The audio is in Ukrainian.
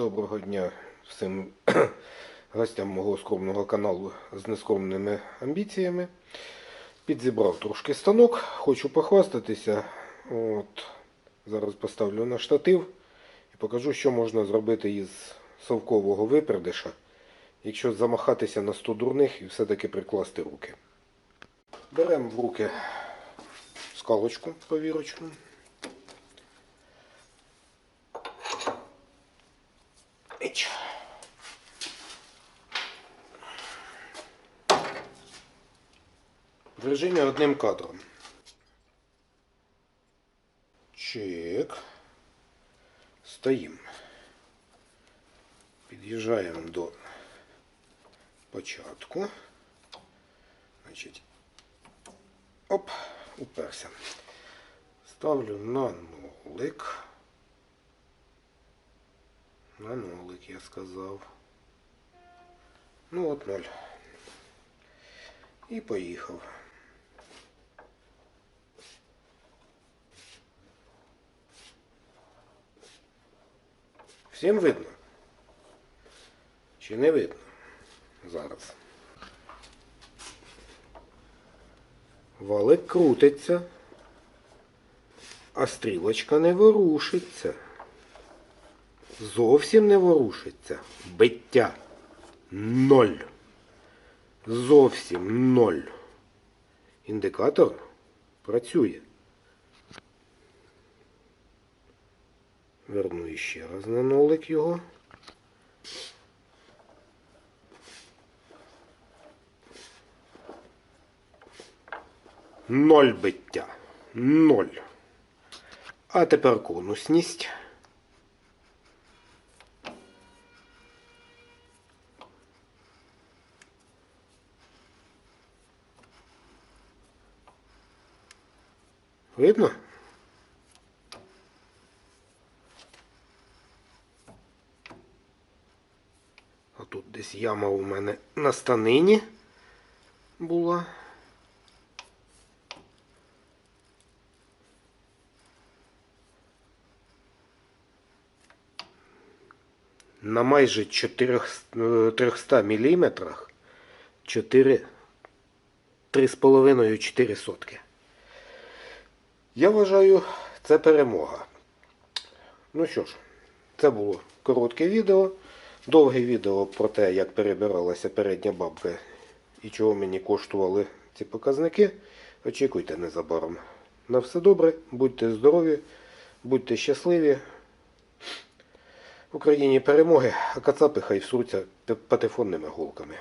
Доброго дня всім гостям мого скромного каналу з нескромними амбіціями. Підзібрав трошки станок, хочу похвастатися. От, зараз поставлю на штатив і покажу, що можна зробити із совкового випердиша, якщо замахатися на 100 дурних і все-таки прикласти руки. Беремо в руки скалочку повірочну. В режимі одним кадром. Чек. Стоїмо. Під'їжджаємо до початку. Значить. Оп, уперся. Ставлю на нолик. На нолик я сказав. Ну от ноль. І поїхав. Всім видно? Чи не видно? Зараз. Валик крутиться, а стрілочка не ворушиться. Зовсім не ворушиться. Биття. Ноль. Зовсім ноль. Індикатор працює. Верну іще раз на нолик його. Ноль биття. Ноль. А тепер конусність. Видно? Тут десь яма у мене на станині була. На майже 400 300 міліметрах 4 3,5-4 сотки. Я вважаю, це перемога. Ну що ж, це було коротке відео. Довге відео про те, як перебиралася передня бабка і чого мені коштували ці показники. Очікуйте незабаром. На все добре, будьте здорові, будьте щасливі. В Україні перемоги, а кацапи хай всуться патефонними голками.